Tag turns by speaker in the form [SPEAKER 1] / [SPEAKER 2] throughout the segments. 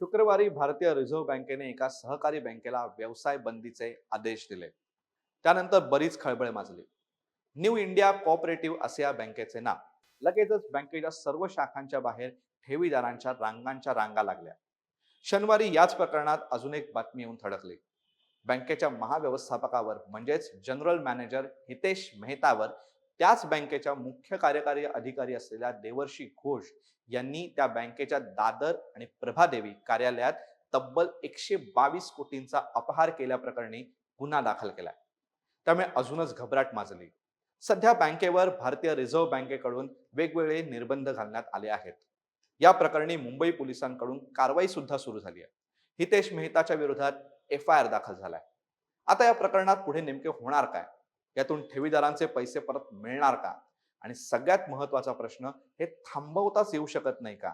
[SPEAKER 1] शुक्रवारी भारतीय रिझर्व्ह बँकेने एका सहकारी बँकेला व्यवसाय बंदीचे आदेश दिले. त्यानंतर बरीच खळबळ माजली. न्यू इंडिया कॉपरेटिव्ह असे या बँकेचे नाव. लगेचच बँकेच्या सर्व शाखांच्या बाहेर ठेवीदारांच्या रांगांच्या रांगा लागल्या. शनिवारी याच प्रकरणात अजून एक बातमी येऊन थडकली. बँकेच्या महाव्यवस्थापकावर म्हणजेच जनरल मॅनेजर हितेश मेहतावर त्याच बँकेच्या मुख्य कार्यकारी अधिकारी असलेल्या देवर्षी घोष यांनी त्या बँकेच्या दादर आणि प्रभादेवी कार्यालयात तब्बल एकशे बावीस कोटींचा अपहार केल्याप्रकरणी गुन्हा दाखल केला. त्यामुळे अजूनच घबराट माजली. सध्या बँकेवर भारतीय रिझर्व्ह बँकेकडून वेगवेगळे निर्बंध घालण्यात आले आहेत. या प्रकरणी मुंबई पोलिसांकडून कारवाई सुद्धा सुरू झाली आहे. हितेश मेहताच्या विरोधात एफ आय आर दाखल झालाय. आता या प्रकरणात पुढे नेमके होणार काय? यातून ठेवीदारांचे पैसे परत मिळणार का? आणि सगळ्यात महत्त्वाचा प्रश्न हे थांबवताच येऊ शकत नाही का?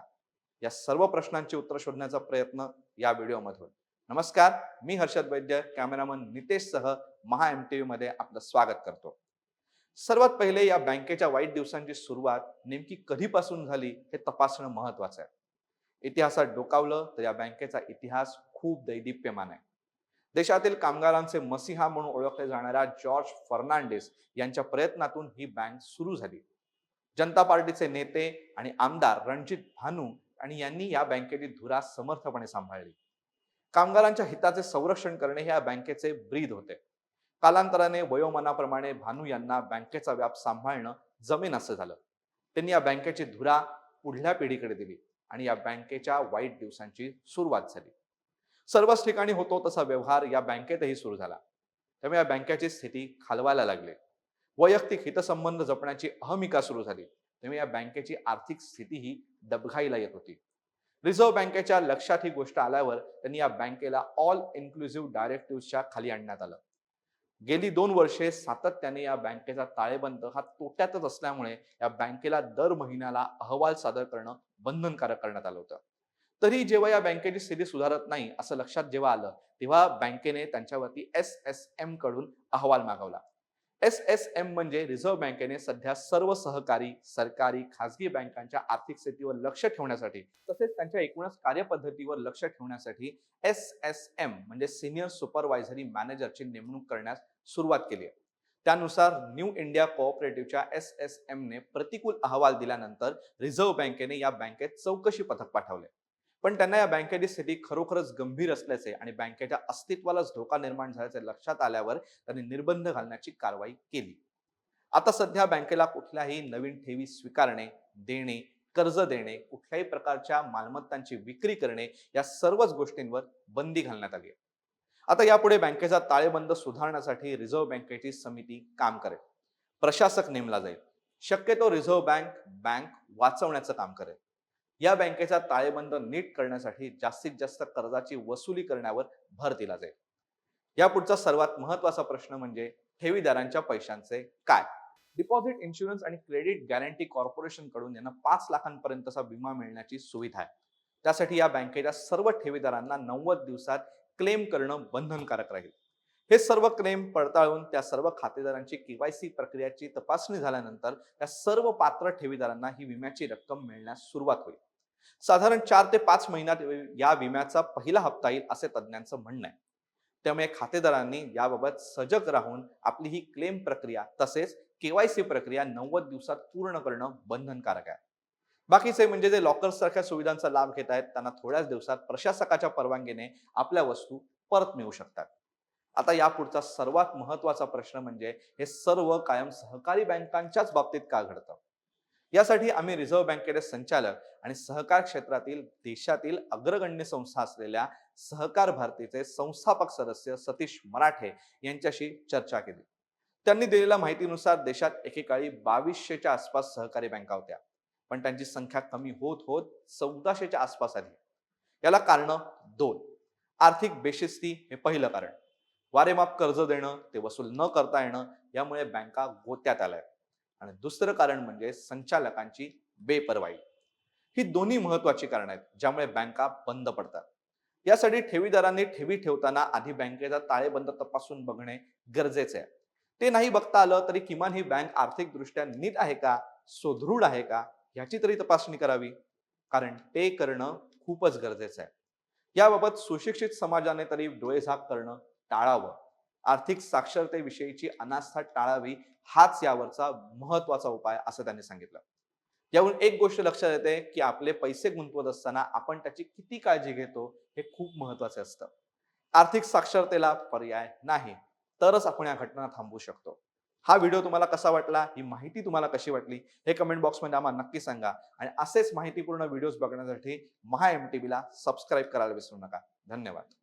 [SPEAKER 1] या सर्व प्रश्नांची उत्तर शोधण्याचा प्रयत्न या व्हिडिओमधून नमस्कार मी हर्षद वैद्य कॅमेरामन नितेश सह महा एम टी मध्ये आपलं स्वागत करतो. सर्वात पहिले या बँकेच्या वाईट दिवसांची सुरुवात नेमकी कधीपासून झाली हे तपासणं महत्वाचं आहे. इतिहासात डोकावलं तर या बँकेचा इतिहास खूप दैदिप्यमान आहे. देशातील कामगारांचे मसिहा म्हणून ओळखले जाणाऱ्या जॉर्ज फर्नांडिस यांच्या प्रयत्नातून ही बँक सुरू झाली. जनता पार्टीचे नेते आणि आमदार रणजित भानू आणि यांनी या बँकेची धुरा समर्थपणे सांभाळली. कामगारांच्या हिताचे संरक्षण करणे हे या बँकेचे ब्रीद होते. कालांतराने वयोमानाप्रमाणे भानू यांना बँकेचा व्याप सांभाळणं जमीन असं झालं. त्यांनी या बँकेची धुरा पुढल्या पिढीकडे दिली आणि या बँकेच्या वाईट दिवसांची सुरुवात झाली. सर्वच ठिकाणी होतो तसा व्यवहार या बँकेतही सुरू झाला. त्यामुळे या बँकेची स्थिती खालवायला लागली. वैयक्तिक हितसंबंध जपण्याची अहमिका सुरू झाली. त्यामुळे या बँकेची आर्थिक स्थितीही दबघाईला येत होती. रिझर्व्ह बँकेच्या लक्षात ही गोष्ट आल्यावर त्यांनी या बँकेला ऑल इन्क्लुझिव्ह डायरेक्टिव्हच्या खाली आणण्यात आलं. गेली दोन वर्षे सातत्याने या बँकेचा ताळेबंद हा तोट्यातच असल्यामुळे या बँकेला दर महिन्याला अहवाल सादर करणं बंधनकारक करण्यात आलं होतं. तरी जेव्हा या बँकेची स्थिती सुधारत नाही असं लक्षात जेव्हा आलं तेव्हा बँकेने त्यांच्यावरती एस एस एमकडून अहवाल मागवला. एस एस एम म्हणजे रिझर्व्ह बँकेने सध्या सर्व सहकारी सरकारी खासगी बँकांच्या आर्थिक स्थितीवर लक्ष ठेवण्यासाठी तसेच त्यांच्या एकूणच कार्यपद्धतीवर लक्ष ठेवण्यासाठी एस एस एम म्हणजे सिनियर सुपरवायझरी मॅनेजरची नेमणूक करण्यास सुरुवात केली आहे. त्यानुसार न्यू इंडिया कोऑपरेटिव्हच्या एस एस एमने प्रतिकूल अहवाल दिल्यानंतर रिझर्व्ह बँकेने या बँकेत चौकशी पथक पाठवले. पण त्यांना या बँकेची स्थिती खरोखरच गंभीर असल्याचे आणि बँकेच्या अस्तित्वालाच धोका निर्माण झाल्याचे लक्षात आल्यावर त्यांनी निर्बंध घालण्याची कारवाई केली. आता सध्या बँकेला कुठल्याही नवीन ठेवी स्वीकारणे देणे कर्ज देणे कुठल्याही प्रकारच्या मालमत्तांची विक्री करणे या सर्वच गोष्टींवर बंदी घालण्यात आली आहे. आता यापुढे बँकेचा ताळेबंद सुधारण्यासाठी रिझर्व्ह बँकेची समिती काम करेल. प्रशासक नेमला जाईल. शक्यतो रिझर्व्ह बँक बँक वाचवण्याचं काम करेल. या बँकेचा ताळेबंद नीट करण्यासाठी जास्तीत जास्त कर्जाची वसुली करण्यावर भर दिला जाईल. या पुढचा सर्वात महत्त्वाचा प्रश्न म्हणजे ठेवीदारांच्या पैशांचे काय? डिपॉझिट इन्शुरन्स आणि क्रेडिट गॅरंटी कॉर्पोरेशनकडून यांना पाच लाखांपर्यंतचा विमा मिळण्याची सुविधा आहे. त्यासाठी या बँकेच्या सर्व ठेवीदारांना नव्वद दिवसात क्लेम करणं बंधनकारक राहील. हे सर्व क्लेम पडताळून त्या सर्व खातेदारांची केवायसी प्रक्रियाची तपासणी झाल्यानंतर त्या सर्व पात्र ठेवीदारांना ही विम्याची रक्कम मिळण्यास सुरुवात होईल. साधारण चार ते पाच महिन्यात या विम्याचा पहिला हप्ता येईल असे तज्ज्ञांचं म्हणणं आहे. त्यामुळे खातेदारांनी याबाबत सजग राहून आपली ही क्लेम प्रक्रिया तसेच केवायसी प्रक्रिया नव्वद दिवसात पूर्ण करणं बंधनकारक आहे. बाकीचे म्हणजे जे लॉकर्स सारख्या सुविधांचा लाभ घेत आहेत त्यांना थोड्याच दिवसात प्रशासकाच्या परवानगीने आपल्या वस्तू परत मिळू शकतात. आता यापुढचा सर्वात महत्त्वाचा प्रश्न म्हणजे हे सर्व कायम सहकारी बँकांच्याच बाबतीत का घडतं? यासाठी आम्ही रिझर्व्ह बँकेचे संचालक आणि सहकार क्षेत्रातील देशातील अग्रगण्य संस्था असलेल्या सहकार भारतीचे संस्थापक सदस्य सतीश मराठे यांच्याशी चर्चा केली. त्यांनी दिलेल्या माहितीनुसार देशात एकेकाळी बावीसशेच्या आसपास सहकारी बँका होत्या. पण त्यांची संख्या कमी होत होत चौदाशेच्या आसपास आली. याला कारण दोन. आर्थिक बेशिस्ती हे पहिलं कारण. वारेमाप कर्ज देणं ते वसूल न करता येणं यामुळे बँका गोत्यात आल्या. आणि दुसरं कारण म्हणजे संचालकांची बेपरवाई ही दोन्ही महत्वाची कारण आहेत ज्यामुळे बँका बंद पडतात. यासाठी ठेवीदारांनी ठेवी ठेवताना आधी बँकेचा ताळेबंद तपासून बघणे गरजेचे आहे. ते नाही बघता आलं तरी किमान ही बँक आर्थिकदृष्ट्या नीट आहे का सुदृढ आहे का ह्याची तरी तपासणी करावी. कारण ते करणं खूपच गरजेचं आहे. याबाबत सुशिक्षित समाजाने तरी डोळेझाक करणं टाळावं. आर्थिक साक्षरतेविषयीची अनास्था टाळावी हाच यावरचा महत्त्वाचा उपाय असं त्यांनी सांगितलं. यावरून एक गोष्ट लक्षात येते की आपले पैसे गुंतवत असताना आपण त्याची किती काळजी घेतो हे खूप महत्त्वाचे असतं. आर्थिक साक्षरतेला पर्याय नाही तरच आपण या घटना थांबवू शकतो. हा व्हिडिओ तुम्हाला कसा वाटला ही माहिती तुम्हाला कशी वाटली हे कमेंट बॉक्समध्ये आम्हाला नक्की सांगा आणि असेच माहितीपूर्ण व्हिडिओज बघण्यासाठी महा एम टी व्हीला सबस्क्राईब करायला विसरू नका. धन्यवाद.